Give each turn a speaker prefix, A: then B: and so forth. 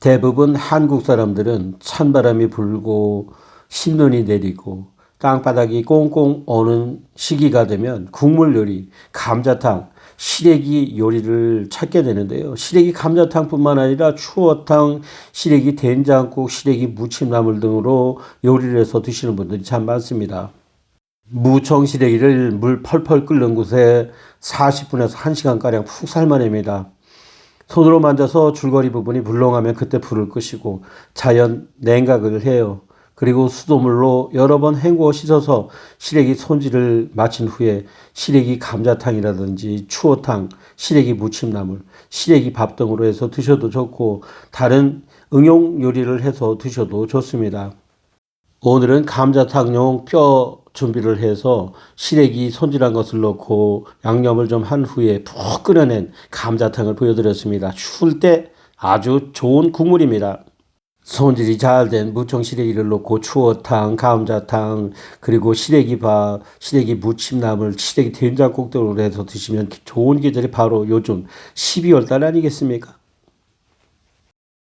A: 대부분 한국 사람들은 찬바람이 불고 신눈이 내리고 땅바닥이 꽁꽁 오는 시기가 되면 국물 요리, 감자탕, 시래기 요리를 찾게 되는데요. 시래기 감자탕뿐만 아니라 추어탕, 시래기 된장국, 시래기 무침나물 등으로 요리를 해서 드시는 분들이 참 많습니다. 무청 시래기를 물 펄펄 끓는 곳에 40분에서 1시간가량 푹 삶아냅니다. 손으로 만져서 줄거리 부분이 물렁하면 그때 불을 끄시고 자연 냉각을 해요. 그리고 수돗물로 여러 번 헹구어 씻어서 시래기 손질을 마친 후에 시래기 감자탕이라든지 추어탕, 시래기 무침나물, 시래기 밥 등으로 해서 드셔도 좋고 다른 응용 요리를 해서 드셔도 좋습니다. 오늘은 감자탕용 뼈 준비를 해서 시래기 손질한 것을 넣고 양념을 좀 한 후에 푹 끓여낸 감자탕을 보여드렸습니다. 추울 때 아주 좋은 국물입니다. 손질이 잘 된 무청 시래기를 넣고 추어탕, 감자탕, 그리고 시래기밥, 시래기 무침나물, 시래기 된장국 등으로 해서 드시면 좋은 계절이 바로 요즘 12월 달 아니겠습니까?